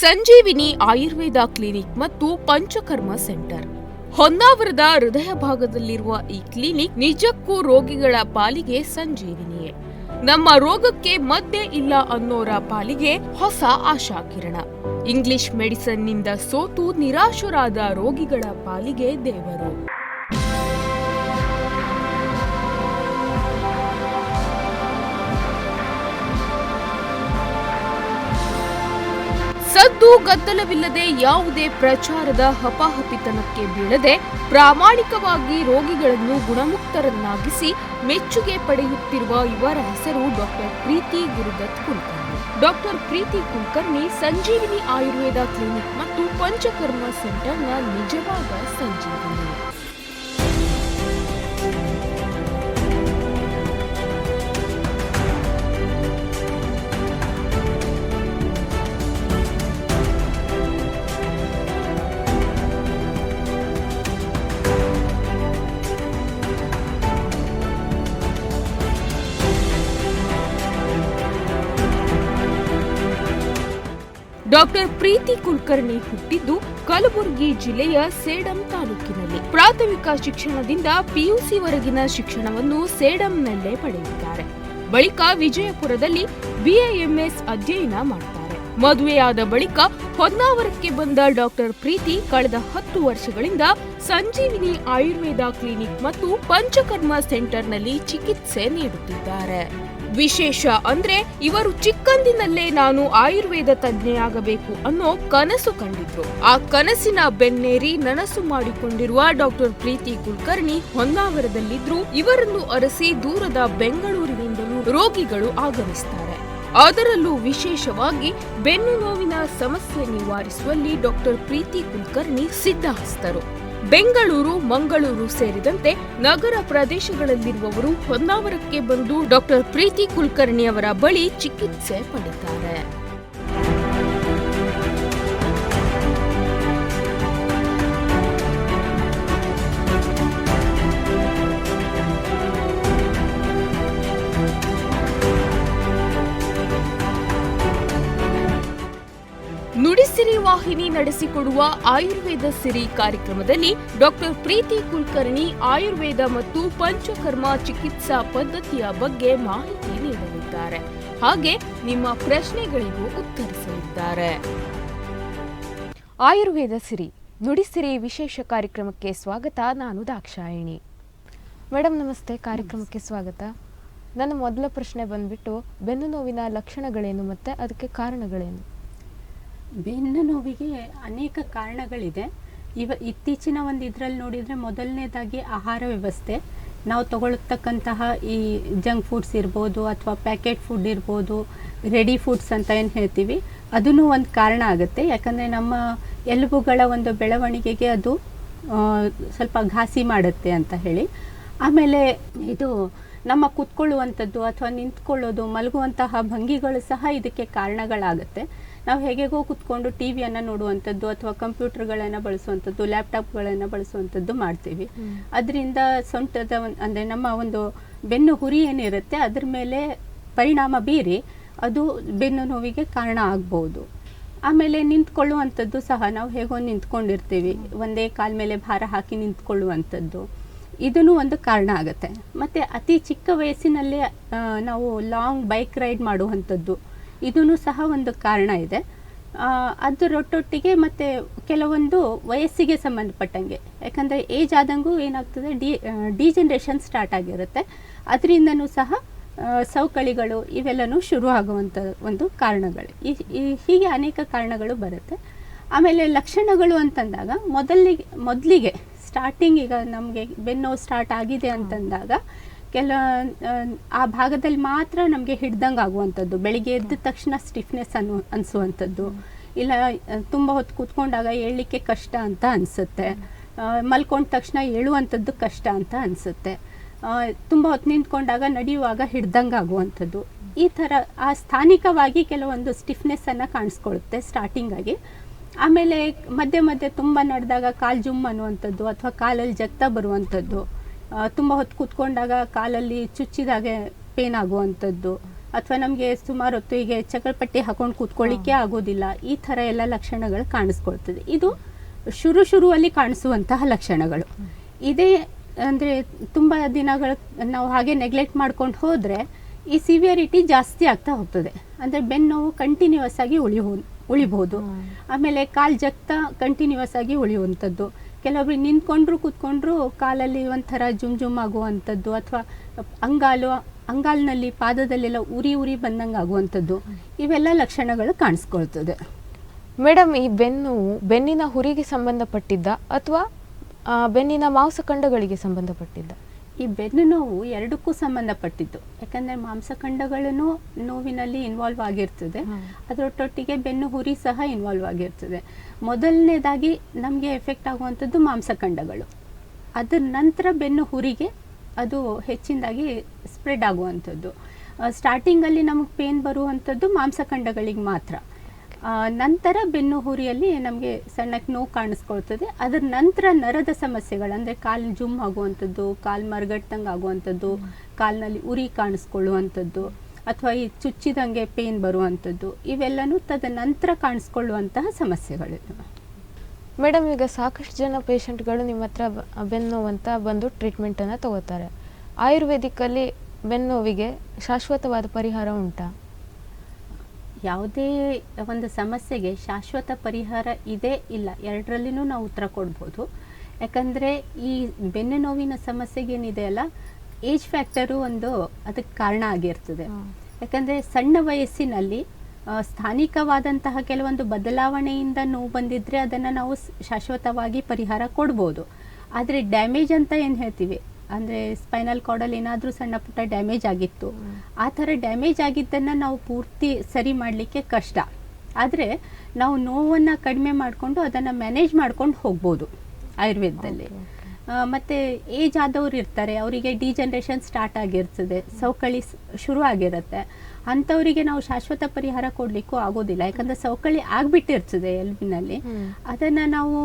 ಸಂಜೀವಿನಿ Ayurveda clinic ಮತ್ತು panchakarma centre. ಹೊನ್ನಾವರದ ಹೃದಯ ಭಾಗದಲ್ಲಿರುವ ಈ ಕ್ಲಿನಿಕ್ ನಿಜಕ್ಕೂ ರೋಗಿಗಳ ಪಾಲಿಗೆ ಸಂಜೀವಿನಿಯೇ. ನಮ್ಮ ರೋಗಕ್ಕೆ ಮದ್ದೇ ಇಲ್ಲ ಅನ್ನೋರ ಪಾಲಿಗೆ ಹೊಸ ಆಶಾಕಿರಣ. ಇಂಗ್ಲಿಷ್ ಮೆಡಿಸನ್ನಿಂದ ಸೋತು ನಿರಾಶರಾದ ರೋಗಿಗಳ ಪಾಲಿಗೆ ದೇವರು. ಸದ್ದು ಗದ್ದಲವಿಲ್ಲದೆ ಯಾವುದೇ ಪ್ರಚಾರದ ಹಪಾಹಪಿತನಕ್ಕೆ ಬೀಳದೆ ಪ್ರಾಮಾಣಿಕವಾಗಿ ರೋಗಿಗಳನ್ನು ಗುಣಮುಕ್ತರನ್ನಾಗಿಸಿ ಮೆಚ್ಚುಗೆ ಪಡೆಯುತ್ತಿರುವ ಇವರ ಹೆಸರು doctor Preethi Gurudath Kulkarni. Doctor Preethi Kulkarni Sanjeevini Ayurveda clinic ಮತ್ತು ಪಂಚಕರ್ಮ ಸೆಂಟರ್ನ ನಿಜವಾದ ಸಂಜೀವಿನಿ. ಡಾಕ್ಟರ್ ಪ್ರೀತಿ ಕುಲಕರ್ಣಿ ಹುಟ್ಟಿದ್ದು ಕಲಬುರಗಿ ಜಿಲ್ಲೆಯ ಸೇಡಂ ತಾಲೂಕಿನಲ್ಲಿ. ಪ್ರಾಥಮಿಕ ಶಿಕ್ಷಣದಿಂದ ಪಿಯುಸಿವರೆಗಿನ ಶಿಕ್ಷಣವನ್ನು ಸೇಡಂನಲ್ಲೇ ಪಡೆದಿದ್ದಾರೆ. ಬಳಿಕ ವಿಜಯಪುರದಲ್ಲಿ ಬಿಎಎಂಎಸ್ ಅಧ್ಯಯನ ಮಾಡ್ತಾರೆ. ಮದುವೆಯಾದ ಬಳಿಕ ಹೊನ್ನಾವರಕ್ಕೆ ಬಂದ ಡಾಕ್ಟರ್ ಪ್ರೀತಿ ಕಳೆದ ಹತ್ತು ವರ್ಷಗಳಿಂದ ಸಂಜೀವಿನಿ ಆಯುರ್ವೇದ ಕ್ಲಿನಿಕ್ ಮತ್ತು ಪಂಚಕರ್ಮ ಸೆಂಟರ್ನಲ್ಲಿ ಚಿಕಿತ್ಸೆ ನೀಡುತ್ತಿದ್ದಾರೆ. ವಿಶೇಷ ಅಂದ್ರೆ ಇವರು ಚಿಕ್ಕಂದಿನಲ್ಲೇ ನಾನು ಆಯುರ್ವೇದ ತಜ್ಞೆಯಾಗಬೇಕು ಅನ್ನೋ ಕನಸು ಕಂಡಿದ್ರು. ಆ ಕನಸಿನ ಬೆನ್ನೇರಿ ನನಸು ಮಾಡಿಕೊಂಡಿರುವ ಡಾಕ್ಟರ್ ಪ್ರೀತಿ ಕುಲಕರ್ಣಿ ಹೊನ್ನಾವರದಲ್ಲಿದ್ರು ಇವರನ್ನು ಅರಸಿ ದೂರದ ಬೆಂಗಳೂರಿನಿಂದಲೂ ರೋಗಿಗಳು ಆಗಮಿಸ್ತಾರೆ. ಅದರಲ್ಲೂ ವಿಶೇಷವಾಗಿ ಬೆನ್ನು ನೋವಿನ ಸಮಸ್ಯೆ ನಿವಾರಿಸುವಲ್ಲಿ ಡಾಕ್ಟರ್ ಪ್ರೀತಿ ಕುಲಕರ್ಣಿ ಸಿದ್ಧಹಸ್ತರು. ಬೆಂಗಳೂರು ಮಂಗಳೂರು ಸೇರಿದಂತೆ ನಗರ ಪ್ರದೇಶಗಳಲ್ಲಿರುವವರು ಹೊನ್ನಾವರಕ್ಕೆ ಬಂದು ಡಾಕ್ಟರ್ ಪ್ರೀತಿ ಕುಲಕರ್ಣಿ ಅವರ ಬಳಿ ಚಿಕಿತ್ಸೆ ಪಡೆತಾರೆ ವಾಹಿನಿ ನಡೆಸಿಕೊಡುವ ಆಯುರ್ವೇದ ಸಿರಿ ಕಾರ್ಯಕ್ರಮದಲ್ಲಿ ಡಾಕ್ಟರ್ ಪ್ರೀತಿ ಕುಲಕರ್ಣಿ ಆಯುರ್ವೇದ ಮತ್ತು ಪಂಚಕರ್ಮ ಚಿಕಿತ್ಸಾ ಪದ್ಧತಿಯ ಬಗ್ಗೆ ಮಾಹಿತಿ ನೀಡಲಿದ್ದಾರೆ. ಹಾಗೆ ನಿಮ್ಮ ಪ್ರಶ್ನೆಗಳಿಗೂ ಉತ್ತರಿಸಲಿದ್ದಾರೆ. ಆಯುರ್ವೇದ ಸಿರಿ ನುಡಿಸಿರಿ ವಿಶೇಷ ಕಾರ್ಯಕ್ರಮಕ್ಕೆ ಸ್ವಾಗತ. ನಾನು ದಾಕ್ಷಾಯಿಣಿ. ಮೇಡಮ್ ನಮಸ್ತೆ. ಕಾರ್ಯಕ್ರಮಕ್ಕೆ ಸ್ವಾಗತ. ನನ್ನ ಮೊದಲ ಪ್ರಶ್ನೆ ಬಂದ್ಬಿಟ್ಟು, ಬೆನ್ನು ನೋವಿನ ಲಕ್ಷಣಗಳೇನು ಮತ್ತೆ ಅದಕ್ಕೆ ಕಾರಣಗಳೇನು? ಬೆನ್ನು ನೋವಿಗೆ ಅನೇಕ ಕಾರಣಗಳಿದೆ. ಇವ ಇತ್ತೀಚಿನ ಒಂದು ಇದರಲ್ಲಿ ನೋಡಿದರೆ ಮೊದಲನೇದಾಗಿ ಆಹಾರ ವ್ಯವಸ್ಥೆ. ನಾವು ತಗೊಳ್ತಕ್ಕಂತಹ ಈ ಜಂಕ್ ಫುಡ್ಸ್ ಇರ್ಬೋದು ಅಥವಾ ಪ್ಯಾಕೆಟ್ ಫುಡ್ ಇರ್ಬೋದು, ರೆಡಿ ಫುಡ್ಸ್ ಅಂತ ಏನು ಹೇಳ್ತೀವಿ ಅದೂ ಒಂದು ಕಾರಣ ಆಗುತ್ತೆ. ಯಾಕಂದರೆ ನಮ್ಮ ಎಲುಬುಗಳ ಒಂದು ಬೆಳವಣಿಗೆಗೆ ಅದು ಸ್ವಲ್ಪ ಘಾಸಿ ಮಾಡುತ್ತೆ ಅಂತ ಹೇಳಿ. ಆಮೇಲೆ ಇದು ನಮ್ಮ ಕುತ್ಕೊಳ್ಳುವಂಥದ್ದು ಅಥವಾ ನಿಂತ್ಕೊಳ್ಳೋದು, ಮಲಗುವಂತಹ ಭಂಗಿಗಳು ಸಹ ಇದಕ್ಕೆ ಕಾರಣಗಳಾಗುತ್ತೆ. ನಾವು ಹೇಗೆಗೋ ಕುತ್ಕೊಂಡು ಟಿ ವಿಯನ್ನು ನೋಡುವಂಥದ್ದು ಅಥವಾ ಕಂಪ್ಯೂಟರ್ಗಳನ್ನು ಬಳಸುವಂಥದ್ದು ಲ್ಯಾಪ್ಟಾಪ್ಗಳನ್ನು ಬಳಸುವಂಥದ್ದು ಮಾಡ್ತೀವಿ. ಅದರಿಂದ ಸೊಂಟದ ಅಂದರೆ ನಮ್ಮ ಒಂದು ಬೆನ್ನು ಹುರಿ ಏನಿರುತ್ತೆ ಅದ್ರ ಮೇಲೆ ಪರಿಣಾಮ ಬೀರಿ ಅದು ಬೆನ್ನು ನೋವಿಗೆ ಕಾರಣ ಆಗ್ಬೋದು. ಆಮೇಲೆ ನಿಂತ್ಕೊಳ್ಳುವಂಥದ್ದು ಸಹ ನಾವು ಹೇಗೋ ನಿಂತ್ಕೊಂಡಿರ್ತೀವಿ. ಒಂದೇ ಕಾಲ ಮೇಲೆ ಭಾರ ಹಾಕಿ ನಿಂತ್ಕೊಳ್ಳುವಂಥದ್ದು. ಇದೂ ಒಂದು ಕಾರಣ ಆಗುತ್ತೆ. ಮತ್ತು ಅತಿ ಚಿಕ್ಕ ವಯಸ್ಸಿನಲ್ಲೇ ನಾವು ಲಾಂಗ್ ಬೈಕ್ ರೈಡ್ ಮಾಡುವಂಥದ್ದು. ಇದೂ ಸಹ ಒಂದು ಕಾರಣ ಇದೆ. ಅದರೊಟ್ಟೊಟ್ಟಿಗೆ ಮತ್ತು ಕೆಲವೊಂದು ವಯಸ್ಸಿಗೆ ಸಂಬಂಧಪಟ್ಟಂಗೆ. ಯಾಕಂದರೆ ಏಜ್ ಆದಂಗೂ ಏನಾಗ್ತದೆ, ಡಿ ಡಿಜನ್ರೇಷನ್ ಸ್ಟಾರ್ಟ್ ಆಗಿರುತ್ತೆ. ಅದರಿಂದನೂ ಸಹ ಸವಕಳಿಗಳು ಇವೆಲ್ಲನೂ ಶುರು ಆಗುವಂಥ ಒಂದು ಕಾರಣಗಳು. ಈ, ಈ- ಹೀಗೆ ಅನೇಕ ಕಾರಣಗಳು ಬರುತ್ತೆ. ಆಮೇಲೆ ಲಕ್ಷಣಗಳು ಅಂತಂದಾಗ, ಮೊದಲಿಗೆ ಮೊದಲಿಗೆ ಸ್ಟಾರ್ಟಿಂಗ್ ಈಗ ನಮಗೆ ಬೆನ್ನು ಸ್ಟಾರ್ಟ್ ಆಗಿದೆ ಅಂತಂದಾಗ ಕೆಲ ಆ, ಭಾಗದಲ್ಲಿ ಮಾತ್ರ ನಮಗೆ ಹಿಡ್ದಂಗೆ ಆಗುವಂಥದ್ದು ಬೆಳಿಗ್ಗೆ ಎದ್ದ ತಕ್ಷಣ ಸ್ಟಿಫ್ನೆಸ್ ಅನ್ನು ಅನಿಸುವಂಥದ್ದು. ಇಲ್ಲ ತುಂಬ ಹೊತ್ತು ಕೂತ್ಕೊಂಡಾಗ ಏಳಲಿಕ್ಕೆ ಕಷ್ಟ ಅಂತ ಅನಿಸುತ್ತೆ. ಮಲ್ಕೊಂಡ ತಕ್ಷಣ ಏಳುವಂಥದ್ದು ಕಷ್ಟ ಅಂತ ಅನಿಸುತ್ತೆ. ತುಂಬ ಹೊತ್ತು ನಿಂತ್ಕೊಂಡಾಗ ನಡೆಯುವಾಗ ಹಿಡ್ದಂಗೆ ಆಗುವಂಥದ್ದು ಈ ಥರ ಆ ಸ್ಥಾನಿಕವಾಗಿ ಕೆಲವೊಂದು ಸ್ಟಿಫ್ನೆಸ್ಸನ್ನು ಕಾಣಿಸ್ಕೊಳ್ಳುತ್ತೆ ಸ್ಟಾರ್ಟಿಂಗಾಗಿ ಆಮೇಲೆ ಮಧ್ಯೆ ಮಧ್ಯೆ ತುಂಬ ನಡೆದಾಗ ಕಾಲು ಜುಮ್ ಅನ್ನುವಂಥದ್ದು ಅಥವಾ ಕಾಲಲ್ಲಿ ಜಗ್ತಾ ಬರುವಂಥದ್ದು. ತುಂಬ ಹೊತ್ತು ಕೂತ್ಕೊಂಡಾಗ ಕಾಲಲ್ಲಿ ಚುಚ್ಚಿದಾಗೆ ಪೇನ್ ಆಗುವಂಥದ್ದು. ಅಥವಾ ನಮಗೆ ಸುಮಾರು ಹೊತ್ತು ಹೀಗೆ ಚಕಲ್ಪಟ್ಟಿ ಹಾಕೊಂಡು ಕುತ್ಕೊಳ್ಳಿಕ್ಕೆ ಆಗೋದಿಲ್ಲ. ಈ ಥರ ಎಲ್ಲ ಲಕ್ಷಣಗಳು ಕಾಣಿಸ್ಕೊಳ್ತದೆ. ಇದು ಶುರು ಶುರುವಲ್ಲಿ ಕಾಣಿಸುವಂತಹ ಲಕ್ಷಣಗಳು. ಇದೇ ಅಂದರೆ ತುಂಬ ದಿನಗಳು ನಾವು ಹಾಗೆ ನೆಗ್ಲೆಕ್ಟ್ ಮಾಡ್ಕೊಂಡು ಹೋದರೆ ಈ ಸಿವಿಯರಿಟಿ ಜಾಸ್ತಿ ಆಗ್ತಾ ಹೋಗ್ತದೆ. ಅಂದರೆ ಬೆನ್ನೋವು ಕಂಟಿನ್ಯೂಸ್ ಆಗಿ ಉಳಿಯೋ ಉಳಿಬಹುದು ಆಮೇಲೆ ಕಾಲು ಜಗ್ತಾ ಕಂಟಿನ್ಯೂಸ್ ಆಗಿ ಉಳಿಯುವಂಥದ್ದು. ಕೆಲವೊಬ್ರು ನಿಂತ್ಕೊಂಡ್ರು ಕೂತ್ಕೊಂಡ್ರು ಕಾಲಲ್ಲಿ ಒಂಥರ ಜುಮ್ ಜುಮ್ ಆಗುವಂಥದ್ದು ಅಥವಾ ಅಂಗಾಲು ಅಂಗಾಲಿನಲ್ಲಿ ಪಾದದಲ್ಲೆಲ್ಲ ಉರಿ ಉರಿ ಬಂದಂಗೆ ಆಗುವಂಥದ್ದು. ಇವೆಲ್ಲ ಲಕ್ಷಣಗಳು ಕಾಣಿಸ್ಕೊಳ್ತದೆ. ಮೇಡಮ್ ಈ ಬೆನ್ನು ಬೆನ್ನಿನ ಹುರಿಗೆ ಸಂಬಂಧಪಟ್ಟಿದ್ದ ಅಥವಾ ಬೆನ್ನಿನ ಮಾಂಸಖಂಡಗಳಿಗೆ ಸಂಬಂಧಪಟ್ಟಿದ್ದ? ಈ ಬೆನ್ನು ನೋವು ಎರಡಕ್ಕೂ ಸಂಬಂಧಪಟ್ಟಿದ್ದು ಯಾಕಂದರೆ ಮಾಂಸಖಂಡಗಳನ್ನು ನೋವಿನಲ್ಲಿ ಇನ್ವಾಲ್ವ್ ಆಗಿರ್ತದೆ. ಅದರೊಟ್ಟೊಟ್ಟಿಗೆ ಬೆನ್ನು ಹುರಿ ಸಹ ಇನ್ವಾಲ್ವ್ ಆಗಿರ್ತದೆ. ಮೊದಲನೇದಾಗಿ ನಮಗೆ ಎಫೆಕ್ಟ್ ಆಗುವಂಥದ್ದು ಮಾಂಸಖಂಡಗಳು. ಅದರ ನಂತರ ಬೆನ್ನು ಹುರಿಗೆ ಅದು ಹೆಚ್ಚಿನದಾಗಿ ಸ್ಪ್ರೆಡ್ ಆಗುವಂಥದ್ದು. ಸ್ಟಾರ್ಟಿಂಗಲ್ಲಿ ನಮಗೆ ಪೇನ್ ಬರುವಂಥದ್ದು ಮಾಂಸಖಂಡಗಳಿಗೆ ಮಾತ್ರ. ನಂತರ ಬೆನ್ನು ಹುರಿಯಲ್ಲಿ ನಮಗೆ ಸಣ್ಣಕ್ಕೆ ನೋವು ಕಾಣಿಸ್ಕೊಳ್ತದೆ. ಅದರ ನಂತರ ನರದ ಸಮಸ್ಯೆಗಳು ಅಂದರೆ ಕಾಲು ಜುಮ್ ಆಗುವಂಥದ್ದು ಕಾಲು ಮರಗಟ್ಟಂಗೆ ಆಗುವಂಥದ್ದು ಕಾಲಿನಲ್ಲಿ ಉರಿ ಕಾಣಿಸ್ಕೊಳ್ಳುವಂಥದ್ದು. ಅಥವಾ ಈ ಚುಚ್ಚಿದಂಗೆ ಪೇನ್ ಬರುವಂಥದ್ದು ಇವೆಲ್ಲನೂ ತದನಂತರ ಕಾಣಿಸ್ಕೊಳ್ಳುವಂತಹ ಸಮಸ್ಯೆಗಳು. ಮೇಡಮ್ ಈಗ ಸಾಕಷ್ಟು ಜನ ಪೇಷಂಟ್ಗಳು ನಿಮ್ಮ ಹತ್ರ ಬೆನ್ನುವಂತ ಬೆನ್ನು ನೋವು ಅಂತ ಬಂದು ಟ್ರೀಟ್ಮೆಂಟನ್ನು ತಗೋತಾರೆ. ಆಯುರ್ವೇದಿಕಲ್ಲಿ ಬೆನ್ನು ನೋವಿಗೆ ಶಾಶ್ವತವಾದ ಪರಿಹಾರ ಉಂಟಾ? ಯಾವುದೇ ಒಂದು ಸಮಸ್ಯೆಗೆ ಶಾಶ್ವತ ಪರಿಹಾರ ಇದೆ ಇಲ್ಲ ಎರಡರಲ್ಲಿನೂ ನಾವು ಉತ್ತರ ಕೊಡ್ಬೋದು. ಯಾಕಂದರೆ ಈ ಬೆನ್ನು ನೋವಿನ ಸಮಸ್ಯೆಗೇನಿದೆ ಅಲ್ಲ ಏಜ್ ಫ್ಯಾಕ್ಟರು ಒಂದು ಅದಕ್ಕೆ ಕಾರಣ ಆಗಿರ್ತದೆ. ಯಾಕಂದರೆ ಸಣ್ಣ ವಯಸ್ಸಿನಲ್ಲಿ ಸ್ಥಾನಿಕವಾದಂತಹ ಕೆಲವೊಂದು ಬದಲಾವಣೆಯಿಂದ ನೋವು ಬಂದಿದ್ದರೆ ಅದನ್ನು ನಾವು ಶಾಶ್ವತವಾಗಿ ಪರಿಹಾರ ಕೊಡ್ಬೋದು. ಆದರೆ ಡ್ಯಾಮೇಜ್ ಅಂತ ಏನು ಹೇಳ್ತೀವಿ? ಅಂದರೆ ಸ್ಪೈನಲ್ ಕಾರ್ಡಲ್ಲಿ ಏನಾದರೂ ಸಣ್ಣ ಪುಟ್ಟ ಡ್ಯಾಮೇಜ್ ಆಗಿತ್ತು. ಆ ಥರ ಡ್ಯಾಮೇಜ್ ಆಗಿದ್ದನ್ನು ನಾವು ಪೂರ್ತಿ ಸರಿ ಮಾಡಲಿಕ್ಕೆ ಕಷ್ಟ. ಆದರೆ ನಾವು ನೋವನ್ನು ಕಡಿಮೆ ಮಾಡಿಕೊಂಡು ಅದನ್ನು ಮ್ಯಾನೇಜ್ ಮಾಡ್ಕೊಂಡು ಹೋಗ್ಬೋದು ಆಯುರ್ವೇದದಲ್ಲಿ. ಮತ್ತೆ ಏಜ್ ಆದವ್ರು ಇರ್ತಾರೆ ಅವರಿಗೆ ಡಿಜನ್ರೇಷನ್ ಸ್ಟಾರ್ಟ್ ಆಗಿರ್ತದೆ ಸವಕಳಿ ಶುರು ಆಗಿರುತ್ತೆ. ಅಂಥವರಿಗೆ ನಾವು ಶಾಶ್ವತ ಪರಿಹಾರ ಕೊಡಲಿಕ್ಕೂ ಆಗೋದಿಲ್ಲ. ಯಾಕಂದರೆ ಸವಕಳಿ ಆಗಿಬಿಟ್ಟಿರ್ತದೆ ಎಲ್ಬಿನಲ್ಲಿ. ಅದನ್ನು ನಾವು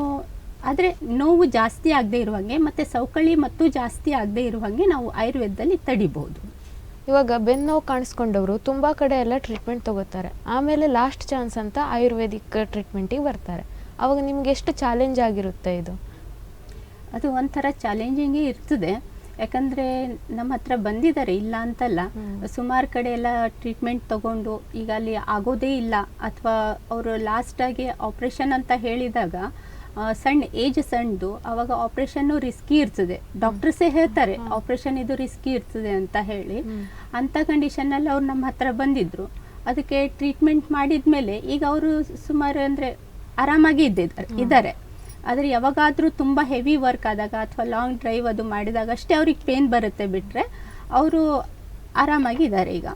ಆದರೆ ನೋವು ಜಾಸ್ತಿ ಆಗದೆ ಇರುವಂಗೆ ಮತ್ತು ಸವಕಳಿ ಮತ್ತು ಜಾಸ್ತಿ ಆಗದೆ ಇರುವಂಗೆ ನಾವು ಆಯುರ್ವೇದದಲ್ಲಿ ತಡಿಬಹುದು. ಇವಾಗ ಬೆನ್ನು ನೋವು ಕಾಣಿಸ್ಕೊಂಡವರು ತುಂಬ ಕಡೆ ಎಲ್ಲ ಟ್ರೀಟ್ಮೆಂಟ್ ತಗೋತಾರೆ. ಆಮೇಲೆ ಲಾಸ್ಟ್ ಚಾನ್ಸ್ ಅಂತ ಆಯುರ್ವೇದಿಕ್ ಟ್ರೀಟ್ಮೆಂಟಿಗೆ ಬರ್ತಾರೆ. ಅವಾಗ ನಿಮ್ಗೆ ಎಷ್ಟು ಚಾಲೆಂಜ್ ಆಗಿರುತ್ತೆ ಇದು? ಅದು ಒಂಥರ ಚಾಲೆಂಜಿಂಗೇ ಇರ್ತದೆ. ಯಾಕಂದರೆ ನಮ್ಮ ಹತ್ರ ಬಂದಿದ್ದಾರೆ ಇಲ್ಲ ಅಂತಲ್ಲ. ಸುಮಾರು ಕಡೆ ಎಲ್ಲ ಟ್ರೀಟ್ಮೆಂಟ್ ತಗೊಂಡು ಈಗ ಅಲ್ಲಿ ಆಗೋದೇ ಇಲ್ಲ. ಅಥವಾ ಅವರು ಲಾಸ್ಟಾಗಿ ಆಪ್ರೇಷನ್ ಅಂತ ಹೇಳಿದಾಗ ಸಣ್ಣ ಏಜ್ ಸಣ್ಣದು ಅವಾಗ ಆಪ್ರೇಷನ್ನು ರಿಸ್ಕಿ ಇರ್ತದೆ. ಡಾಕ್ಟರ್ಸೇ ಹೇಳ್ತಾರೆ ಆಪ್ರೇಷನ್ ಇದು ರಿಸ್ಕಿ ಇರ್ತದೆ ಅಂತ ಹೇಳಿ. ಅಂಥ ಕಂಡೀಷನ್ನಲ್ಲಿ ಅವ್ರು ನಮ್ಮ ಹತ್ರ ಬಂದಿದ್ರು. ಅದಕ್ಕೆ ಟ್ರೀಟ್ಮೆಂಟ್ ಮಾಡಿದ ಮೇಲೆ ಈಗ ಅವರು ಸುಮಾರು ಅಂದರೆ ಆರಾಮಾಗಿ ಇದ್ದಿದ್ದಾರೆ ಇದ್ದಾರೆ. ಆದರೆ ಯಾವಾಗಾದರೂ ತುಂಬ ಹೆವಿ ವರ್ಕ್ ಆದಾಗ ಅಥವಾ ಲಾಂಗ್ ಡ್ರೈವ್ ಅದು ಮಾಡಿದಾಗ ಅಷ್ಟೇ ಅವ್ರಿಗೆ ಪೇನ್ ಬರುತ್ತೆ ಬಿಟ್ಟರೆ ಅವರು ಆರಾಮಾಗಿದ್ದಾರೆ ಈಗ.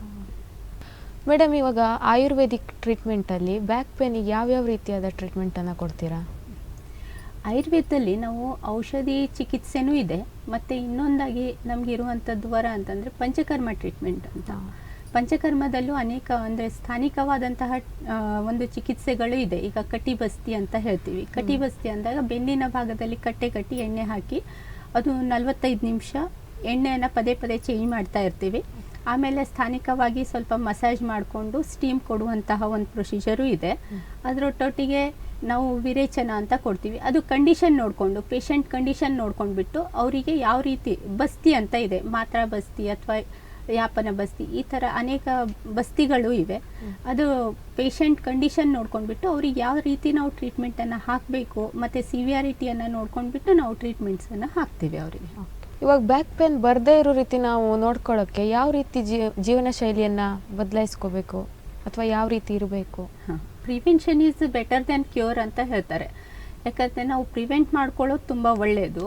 ಮೇಡಮ್ ಇವಾಗ ಆಯುರ್ವೇದಿಕ್ ಟ್ರೀಟ್ಮೆಂಟಲ್ಲಿ ಬ್ಯಾಕ್ ಪೇನಿಗೆ ಯಾವ್ಯಾವ ರೀತಿಯಾದ ಟ್ರೀಟ್ಮೆಂಟನ್ನು ಕೊಡ್ತೀರಾ? ಆಯುರ್ವೇದದಲ್ಲಿ ನಾವು ಔಷಧಿ ಚಿಕಿತ್ಸೆನೂ ಇದೆ ಮತ್ತು ಇನ್ನೊಂದಾಗಿ ನಮಗಿರುವಂಥದ್ದು ವರ ಅಂತಂದರೆ ಪಂಚಕರ್ಮ ಟ್ರೀಟ್ಮೆಂಟ್ ಅಂತ. ಪಂಚಕರ್ಮದಲ್ಲೂ ಅನೇಕ ಅಂದರೆ ಸ್ಥಾನಿಕವಾದಂತಹ ಒಂದು ಚಿಕಿತ್ಸೆಗಳು ಇದೆ. ಈಗ ಕಟಿಬಸ್ತಿ ಅಂತ ಹೇಳ್ತೀವಿ. ಕಟಿಬಸ್ತಿ ಅಂದಾಗ ಬೆನ್ನಿನ ಭಾಗದಲ್ಲಿ ಕಟ್ಟೆ ಕಟ್ಟಿ ಎಣ್ಣೆ ಹಾಕಿ ಅದು ನಲವತ್ತೈದು ನಿಮಿಷ ಎಣ್ಣೆಯನ್ನು ಪದೇ ಪದೇ ಚೇಂಜ್ ಮಾಡ್ತಾ ಇರ್ತೀವಿ. ಆಮೇಲೆ ಸ್ಥಾನಿಕವಾಗಿ ಸ್ವಲ್ಪ ಮಸಾಜ್ ಮಾಡಿಕೊಂಡು ಸ್ಟೀಮ್ ಕೊಡುವಂತಹ ಒಂದು ಪ್ರೊಸೀಜರು ಇದೆ. ಅದರೊಟ್ಟೊಟ್ಟಿಗೆ ನಾವು ವಿರೇಚನ ಅಂತ ಕೊಡ್ತೀವಿ. ಅದು ಕಂಡೀಷನ್ ನೋಡಿಕೊಂಡು ಪೇಷಂಟ್ ಕಂಡೀಷನ್ ನೋಡ್ಕೊಂಡ್ಬಿಟ್ಟು ಅವರಿಗೆ ಯಾವ ರೀತಿ ಬಸ್ತಿ ಅಂತ ಇದೆ. ಮಾತ್ರ ಬಸ್ತಿ ಅಥವಾ ಯಾಪನ ಬಸ್ತಿ ಈ ಥರ ಅನೇಕ ಬಸ್ತಿಗಳು ಇವೆ. ಅದು ಪೇಷಂಟ್ ಕಂಡೀಷನ್ ನೋಡ್ಕೊಂಡ್ಬಿಟ್ಟು ಅವ್ರಿಗೆ ಯಾವ ರೀತಿ ನಾವು ಟ್ರೀಟ್ಮೆಂಟನ್ನು ಹಾಕಬೇಕು ಮತ್ತು ಸಿವಿಯಾರಿಟಿಯನ್ನು ನೋಡ್ಕೊಂಡ್ಬಿಟ್ಟು ನಾವು ಟ್ರೀಟ್ಮೆಂಟ್ಸನ್ನು ಹಾಕ್ತೀವಿ ಅವರಿಗೆ. ಇವಾಗ ಬ್ಯಾಕ್ ಪೇನ್ ಬರದೇ ಇರೋ ರೀತಿ ನಾವು ನೋಡ್ಕೊಳ್ಳೋಕ್ಕೆ ಯಾವ ರೀತಿ ಜೀ ಜೀವನ ಶೈಲಿಯನ್ನು ಬದಲಾಯಿಸ್ಕೋಬೇಕು? ಅಥವಾ ಯಾವ ರೀತಿ ಇರಬೇಕು? Prevention is better than cure ಅಂತ ಹೇಳ್ತಾರೆ. ಯಾಕಂದರೆ ನಾವು ಪ್ರಿವೆಂಟ್ ಮಾಡ್ಕೊಳ್ಳೋದು ತುಂಬ ಒಳ್ಳೆಯದು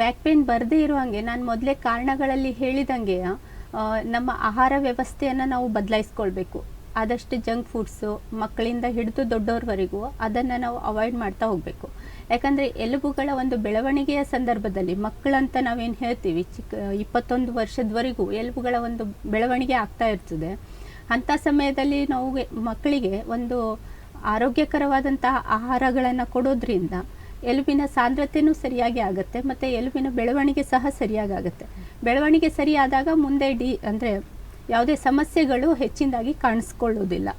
ಬ್ಯಾಕ್ ಪೇನ್ ಬರದೇ ಹಾಗೆ, ನಾನು ಮೊದಲೇ ಕಾರಣಗಳಲ್ಲಿ ಹೇಳಿದಂಗೆ ನಮ್ಮ ಆಹಾರ ವ್ಯವಸ್ಥೆಯನ್ನು ನಾವು ಬದಲಾಯಿಸ್ಕೊಳ್ಬೇಕು. ಆದಷ್ಟು ಜಂಕ್ ಫುಡ್ಸು ಮಕ್ಕಳಿಂದ ಹಿಡಿದು ದೊಡ್ಡವ್ರವರೆಗೂ ಅದನ್ನು ನಾವು ಅವಾಯ್ಡ್ ಮಾಡ್ತಾ ಹೋಗಬೇಕು. ಯಾಕಂದರೆ ಎಲುಬುಗಳ ಒಂದು ಬೆಳವಣಿಗೆಯ ಸಂದರ್ಭದಲ್ಲಿ ಮಕ್ಕಳಂತ ನಾವೇನು ಹೇಳ್ತೀವಿ ಚಿಕ್ಕ ಇಪ್ಪತ್ತೊಂದು ವರ್ಷದವರೆಗೂ ಎಲುಬುಗಳ ಒಂದು ಬೆಳವಣಿಗೆ ಆಗ್ತಾ ಇರ್ತದೆ. ಅಂಥ ಸಮಯದಲ್ಲಿ ನಾವು ಮಕ್ಕಳಿಗೆ ಒಂದು ಆರೋಗ್ಯಕರವಾದಂತಹ ಆಹಾರಗಳನ್ನು ಕೊಡೋದ್ರಿಂದ ಎಲುಬಿನ ಸಾಂದ್ರತೆನೂ ಸರಿಯಾಗಿ ಆಗುತ್ತೆ ಮತ್ತು ಎಲುಬಿನ ಬೆಳವಣಿಗೆ ಸಹ ಸರಿಯಾಗಿ ಆಗುತ್ತೆ. ಬೆಳವಣಿಗೆ ಸರಿಯಾದಾಗ ಮುಂದೆ ಡಿ ಅಂದರೆ ಯಾವುದೇ ಸಮಸ್ಯೆಗಳು ಹೆಚ್ಚಿನದಾಗಿ ಕಾಣಿಸ್ಕೊಳ್ಳೋದಿಲ್ಲ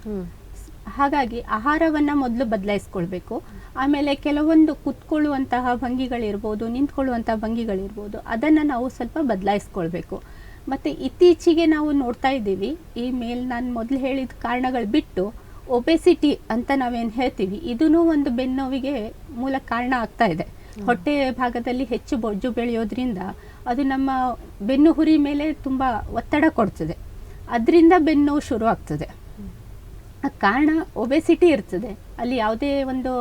ಹಾಗಾಗಿ ಆಹಾರವನ್ನು ಮೊದಲು ಬದಲಾಯಿಸ್ಕೊಳ್ಬೇಕು. ಆಮೇಲೆ ಕೆಲವೊಂದು ಕುತ್ಕೊಳ್ಳುವಂತಹ ಭಂಗಿಗಳಿರ್ಬೋದು ನಿಂತ್ಕೊಳ್ಳುವಂತಹ ಭಂಗಿಗಳಿರ್ಬೋದು ಅದನ್ನು ನಾವು ಸ್ವಲ್ಪ ಬದಲಾಯಿಸ್ಕೊಳ್ಬೇಕು. ಮತ್ತು ಇತ್ತೀಚೆಗೆ ನಾವು ನೋಡ್ತಾ ಇದ್ದೀವಿ ಈ ಮೇಲೆ ನಾನು ಮೊದಲು ಹೇಳಿದ ಕಾರಣಗಳು ಬಿಟ್ಟು ಒಬೆಸಿಟಿ ಅಂತ ನಾವೇನು ಹೇಳ್ತೀವಿ ಇದೂ ಒಂದು ಬೆನ್ನೋವಿಗೆ ಮೂಲ ಕಾರಣ ಆಗ್ತಾ ಇದೆ. ಹೊಟ್ಟೆ ಭಾಗದಲ್ಲಿ ಹೆಚ್ಚು ಬೊಜ್ಜು ಬೆಳೆಯೋದ್ರಿಂದ ಅದು ನಮ್ಮ ಬೆನ್ನು ಹುರಿ ಮೇಲೆ ತುಂಬ ಒತ್ತಡ ಕೊಡ್ತದೆ. ಅದರಿಂದ ಬೆನ್ನು ಶುರು ಆಗ್ತದೆ. ಆ ಕಾರಣ ಒಬೆಸಿಟಿ ಇರ್ತದೆ. ಅಲ್ಲಿ ಯಾವುದೇ ಒಂದು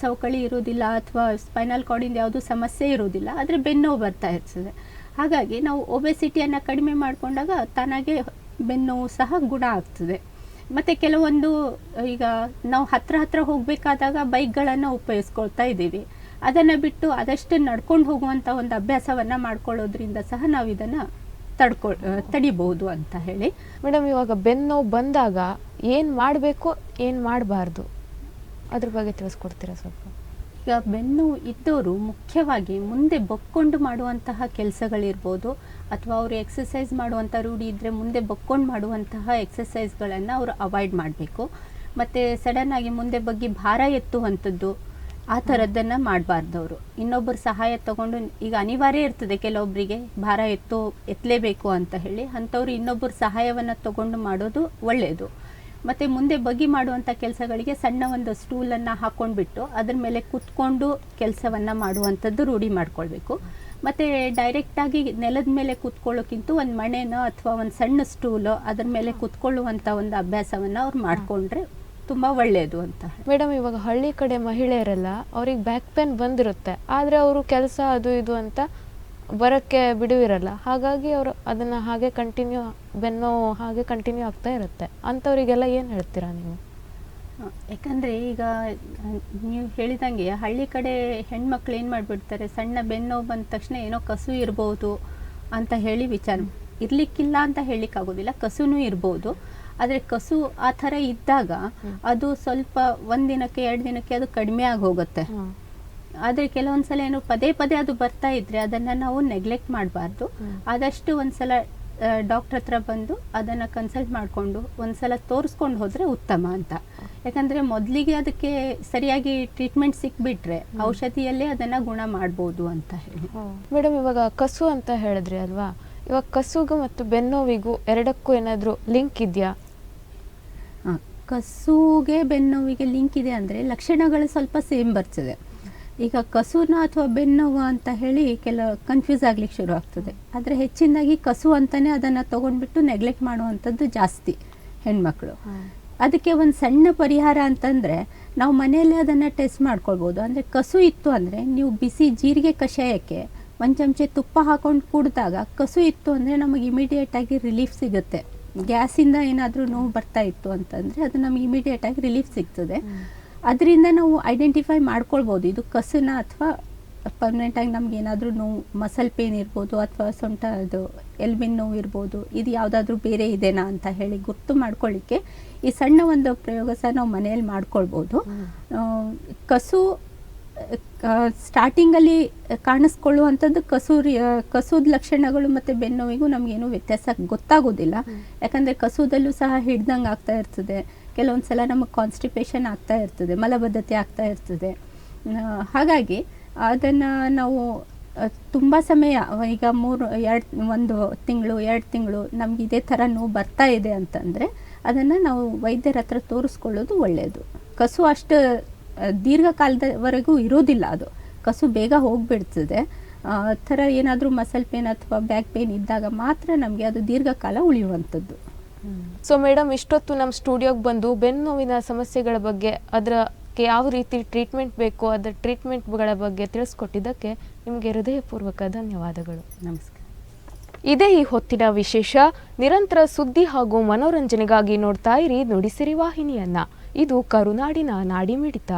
ಸವಕಳಿ ಇರೋದಿಲ್ಲ ಅಥವಾ ಸ್ಪೈನಲ್ ಕಾರ್ಡಿಂದ ಯಾವುದೂ ಸಮಸ್ಯೆ ಇರೋದಿಲ್ಲ ಆದರೆ ಬೆನ್ನೋವು ಬರ್ತಾ ಇರ್ತದೆ. ಹಾಗಾಗಿ ನಾವು ಒಬೆಸಿಟಿಯನ್ನು ಕಡಿಮೆ ಮಾಡಿಕೊಂಡಾಗ ತನಗೆ ಬೆನ್ನೋವು ಸಹ ಗುಣ ಆಗ್ತದೆ. ಮತ್ತು ಕೆಲವೊಂದು, ಈಗ ನಾವು ಹತ್ರ ಹತ್ರ ಹೋಗಬೇಕಾದಾಗ ಬೈಕ್ಗಳನ್ನು ಉಪಯೋಗಿಸ್ಕೊಳ್ತಾ ಇದ್ದೀವಿ. ಅದನ್ನು ಬಿಟ್ಟು ಅದಷ್ಟು ನಡ್ಕೊಂಡು ಹೋಗುವಂಥ ಒಂದು ಅಭ್ಯಾಸವನ್ನು ಮಾಡ್ಕೊಳ್ಳೋದ್ರಿಂದ ಸಹ ನಾವು ಇದನ್ನು ತಡ್ಕೊ ತಡಿಬಹುದು ಅಂತ ಹೇಳಿ. ಮೇಡಮ್, ಇವಾಗ ಬೆನ್ನು ಬಂದಾಗ ಏನು ಮಾಡಬೇಕು, ಏನು ಮಾಡಬಾರ್ದು? ಅದ್ರ ಬಗ್ಗೆ ತಿಳಿಸ್ಕೊಡ್ತೀರಾ ಸ್ವಲ್ಪ? ಈಗ ಬೆನ್ನು ಇದ್ದವರು ಮುಖ್ಯವಾಗಿ ಮುಂದೆ ಬೊಕ್ಕೊಂಡು ಮಾಡುವಂತಹ ಕೆಲಸಗಳಿರ್ಬೋದು, ಅಥವಾ ಅವರು ಎಕ್ಸಸೈಸ್ ಮಾಡುವಂಥ ರೂಢಿ ಇದ್ದರೆ ಮುಂದೆ ಬೊಕ್ಕೊಂಡು ಮಾಡುವಂತಹ ಎಕ್ಸಸೈಸ್ಗಳನ್ನು ಅವರು ಅವಾಯ್ಡ್ ಮಾಡಬೇಕು. ಮತ್ತು ಸಡನ್ನಾಗಿ ಮುಂದೆ ಬಗ್ಗಿ ಭಾರ ಎತ್ತುವಂಥದ್ದು ಆ ಥರದ್ದನ್ನು ಮಾಡಬಾರ್ದು ಅವರು ಇನ್ನೊಬ್ಬರ ಸಹಾಯ ತಗೊಂಡು ಈಗ ಅನಿವಾರ್ಯ ಇರ್ತದೆ ಕೆಲವೊಬ್ಬರಿಗೆ ಭಾರ ಎತ್ತು, ಎತ್ತಲೇಬೇಕು ಅಂತ ಹೇಳಿ, ಅಂಥವ್ರು ಇನ್ನೊಬ್ಬರ ಸಹಾಯವನ್ನು ತಗೊಂಡು ಮಾಡೋದು ಒಳ್ಳೆಯದು ಮತ್ತು ಮುಂದೆ ಬಗಿ ಮಾಡುವಂಥ ಕೆಲಸಗಳಿಗೆ ಸಣ್ಣ ಒಂದು ಸ್ಟೂಲನ್ನು ಹಾಕ್ಕೊಂಡ್ಬಿಟ್ಟು ಅದ್ರ ಮೇಲೆ ಕುತ್ಕೊಂಡು ಕೆಲಸವನ್ನು ಮಾಡುವಂಥದ್ದು ರೂಢಿ ಮಾಡ್ಕೊಳ್ಬೇಕು. ಮತ್ತು ಡೈರೆಕ್ಟಾಗಿ ನೆಲದ ಮೇಲೆ ಕೂತ್ಕೊಳ್ಳೋಕ್ಕಿಂತ ಒಂದು ಮಣೆನೋ ಅಥವಾ ಒಂದು ಸಣ್ಣ ಸ್ಟೂಲೋ ಅದ್ರ ಮೇಲೆ ಕೂತ್ಕೊಳ್ಳುವಂಥ ಒಂದು ಅಭ್ಯಾಸವನ್ನು ಅವ್ರು ಮಾಡಿಕೊಂಡ್ರೆ ತುಂಬ ಒಳ್ಳೆಯದು ಅಂತ ಮೇಡಮ್ ಇವಾಗ ಹಳ್ಳಿ ಕಡೆ ಮಹಿಳೆಯರೆಲ್ಲ ಅವ್ರಿಗೆ ಬ್ಯಾಕ್ ಪೇನ್ ಬಂದಿರುತ್ತೆ. ಆದರೆ ಅವರು ಕೆಲಸ ಅದು ಇದು ಅಂತ ಬರೋಕ್ಕೆ ಬಿಡುವಿರಲ್ಲ. ಹಾಗಾಗಿ ಅವರು ಅದನ್ನು ಹಾಗೆ ಕಂಟಿನ್ಯೂ ಬೆನ್ನು ಹಾಗೆ ಕಂಟಿನ್ಯೂ ಆಗ್ತಾ ಇರುತ್ತೆ. ಅಂಥವರಿಗೆಲ್ಲ ಏನು ಹೇಳ್ತೀರಾ ನೀವು? ಯಾಕಂದರೆ ಈಗ ನೀವು ಹೇಳಿದಂಗೆ ಹಳ್ಳಿ ಕಡೆ ಹೆಣ್ಮಕ್ಳು ಏನು ಮಾಡಿಬಿಡ್ತಾರೆ ಸಣ್ಣ ಬೆನ್ನು ಬಂದ ತಕ್ಷಣ ಏನೋ ಕಸು ಇರ್ಬೋದು ಅಂತ ಹೇಳಿ ವಿಚಾರ. ಇರಲಿಕ್ಕಿಲ್ಲ ಅಂತ ಹೇಳಲಿಕ್ಕಾಗೋದಿಲ್ಲ ಕಸುನೂ ಇರ್ಬೋದು. ಆದರೆ ಕಸು ಆ ಥರ ಇದ್ದಾಗ ಅದು ಸ್ವಲ್ಪ ಒಂದಿನಕ್ಕೆ ಎರಡು ದಿನಕ್ಕೆ ಅದು ಕಡಿಮೆ ಆಗಿ ಹೋಗುತ್ತೆ ಆದರೆ ಕೆಲವೊಂದು ಸಲ ಏನು ಪದೇ ಪದೇ ಅದು ಬರ್ತಾ ಇದ್ರೆ ಅದನ್ನ ನಾವು ನೆಗ್ಲೆಕ್ಟ್ ಮಾಡಬಾರ್ದು. ಆದಷ್ಟು ಒಂದ್ಸಲ ಡಾಕ್ಟರ್ ಹತ್ರ ಬಂದು ಅದನ್ನು ಕನ್ಸಲ್ಟ್ ಮಾಡಿಕೊಂಡು ಒಂದ್ಸಲ ತೋರಿಸ್ಕೊಂಡು ಹೋದರೆ ಉತ್ತಮ ಅಂತ. ಯಾಕಂದರೆ ಮೊದಲಿಗೆ ಅದಕ್ಕೆ ಸರಿಯಾಗಿ ಟ್ರೀಟ್ಮೆಂಟ್ ಸಿಕ್ಬಿಟ್ರೆ ಔಷಧಿಯಲ್ಲೇ ಅದನ್ನು ಗುಣ ಮಾಡ್ಬೋದು ಅಂತ ಹೇಳಿ. ಮೇಡಮ್ ಇವಾಗ ಕಸು ಅಂತ ಹೇಳಿದ್ರಿ ಅಲ್ವಾ? ಇವಾಗ ಕಸುಗೂ ಮತ್ತು ಬೆನ್ನೋವಿಗೂ ಎರಡಕ್ಕೂ ಏನಾದರೂ ಲಿಂಕ್ ಇದೆಯಾ? ಕಸುಗೆ ಬೆನ್ನೋವಿಗೆ ಲಿಂಕ್ ಇದೆ ಅಂದರೆ ಲಕ್ಷಣಗಳು ಸ್ವಲ್ಪ ಸೇಮ್ ಬರ್ತದೆ. ಈಗ ಕಸುನ ಅಥವಾ ಬೆನ್ನೋವು ಅಂತ ಹೇಳಿ ಕೆಲ ಕನ್ಫ್ಯೂಸ್ ಆಗ್ಲಿಕ್ಕೆ ಶುರು ಆಗ್ತದೆ. ಆದರೆ ಹೆಚ್ಚಿನದಾಗಿ ಕಸು ಅಂತಾನೆ ಅದನ್ನು ತಗೊಂಡ್ಬಿಟ್ಟು ನೆಗ್ಲೆಕ್ಟ್ ಮಾಡುವಂಥದ್ದು ಜಾಸ್ತಿ ಹೆಣ್ಮಕ್ಳು. ಅದಕ್ಕೆ ಒಂದು ಸಣ್ಣ ಪರಿಹಾರ ಅಂತಂದರೆ ನಾವು ಮನೆಯಲ್ಲೇ ಅದನ್ನು ಟೆಸ್ಟ್ ಮಾಡ್ಕೊಳ್ಬೋದು. ಅಂದರೆ ಕಸು ಇತ್ತು ಅಂದರೆ ನೀವು ಬಿಸಿ ಜೀರಿಗೆ ಕಷಾಯಕ್ಕೆ ಒಂದು ಚಮಚೆ ತುಪ್ಪ ಹಾಕೊಂಡು ಕುಡಿದಾಗ ಕಸು ಇತ್ತು ಅಂದರೆ ನಮಗೆ ಇಮಿಡಿಯೇಟಾಗಿ ರಿಲೀಫ್ ಸಿಗುತ್ತೆ. ಗ್ಯಾಸಿಂದ ಏನಾದರೂ ನೋವು ಬರ್ತಾ ಇತ್ತು ಅಂತಂದರೆ ಅದು ನಮಗೆ ಇಮಿಡಿಯೇಟಾಗಿ ರಿಲೀಫ್ ಸಿಗ್ತದೆ. ಅದರಿಂದ ನಾವು ಐಡೆಂಟಿಫೈ ಮಾಡ್ಕೊಳ್ಬೋದು. ಇದು ಕಸುನ ಅಥವಾ ಪರ್ಮನೆಂಟಾಗಿ ನಮ್ಗೆ ಏನಾದರೂ ನೋವು ಮಸಲ್ ಪೇನ್ ಇರ್ಬೋದು ಅಥವಾ ಸೊಂಟ ಅದು ಎಲ್ಬಿನ್ ನೋವು ಇರ್ಬೋದು ಇದು ಯಾವುದಾದ್ರೂ ಬೇರೆ ಇದೆನಾ ಅಂತ ಹೇಳಿ ಗುರ್ತು ಮಾಡ್ಕೊಳ್ಳಿಕ್ಕೆ ಈ ಸಣ್ಣ ಒಂದು ಪ್ರಯೋಗ ಸಹ ನಾವು ಮನೆಯಲ್ಲಿ ಮಾಡ್ಕೊಳ್ಬೋದು. ಕಸು ಸ್ಟಾರ್ಟಿಂಗಲ್ಲಿ ಕಾಣಿಸ್ಕೊಳ್ಳುವಂಥದ್ದು ಕಸೂರಿ ಕಸೂದ ಲಕ್ಷಣಗಳು ಮತ್ತು ಬೆನ್ನೋವಿಗೂ ನಮಗೇನು ವ್ಯತ್ಯಾಸ ಗೊತ್ತಾಗೋದಿಲ್ಲ. ಯಾಕಂದರೆ ಕಸೂದಲ್ಲೂ ಸಹ ಹಿಡ್ದಂಗೆ ಆಗ್ತಾ ಇರ್ತದೆ. ಕೆಲವೊಂದು ಸಲ ನಮಗೆ ಕಾನ್ಸ್ಟಿಪೇಷನ್ ಆಗ್ತಾ ಇರ್ತದೆ, ಮಲಬದ್ಧತೆ ಆಗ್ತಾ ಇರ್ತದೆ. ಹಾಗಾಗಿ ಅದನ್ನು ನಾವು ತುಂಬ ಸಮಯ, ಈಗ ಮೂರು, ಎರಡು, ಒಂದು ತಿಂಗಳು, ಎರಡು ತಿಂಗಳು ನಮ್ಗೆ ಇದೇ ಥರ ನೋವು ಬರ್ತಾ ಇದೆ ಅಂತಂದರೆ ಅದನ್ನು ನಾವು ವೈದ್ಯರ ಹತ್ರ ತೋರಿಸ್ಕೊಳ್ಳೋದು ಒಳ್ಳೆಯದು ಕಸು ಅಷ್ಟು ದೀರ್ಘಕಾಲದವರೆಗೂ ಇರೋದಿಲ್ಲ ಅದು. ಕಸು ಬೇಗ ಹೋಗಿಬಿಡ್ತದೆ. ಆ ಥರ ಏನಾದರೂ ಮಸಲ್ ಪೇನ್ ಅಥವಾ ಬ್ಯಾಕ್ ಪೇನ್ ಇದ್ದಾಗ ಮಾತ್ರ ನಮಗೆ ಅದು ದೀರ್ಘಕಾಲ ಉಳಿಯುವಂಥದ್ದು. ಸೊ ಮೇಡಮ್ ಇಷ್ಟೊತ್ತು ನಮ್ಮ ಸ್ಟುಡಿಯೋಗೆ ಬಂದು ಬೆನ್ನು ನೋವಿನ ಸಮಸ್ಯೆಗಳ ಬಗ್ಗೆ ಅದಕ್ಕೆ ಯಾವ ರೀತಿ ಟ್ರೀಟ್ಮೆಂಟ್ ಬೇಕು ಅದರ ಟ್ರೀಟ್ಮೆಂಟ್ಗಳ ಬಗ್ಗೆ ತಿಳಿಸ್ಕೊಟ್ಟಿದ್ದಕ್ಕೆ ನಿಮಗೆ ಹೃದಯಪೂರ್ವಕ ಧನ್ಯವಾದಗಳು. ನಮಸ್ಕಾರ. ಇದೇ ಈ ಹೊತ್ತಿನ ವಿಶೇಷ ನಿರಂತರ ಸುದ್ದಿ ಹಾಗೂ ಮನೋರಂಜನೆಗಾಗಿ ನೋಡ್ತಾ ಇರಿ ನುಡಿಸಿರಿ ವಾಹಿನಿಯನ್ನ. ಇದು ಕರುನಾಡಿನ ನಾಡಿಮಿಡಿತ.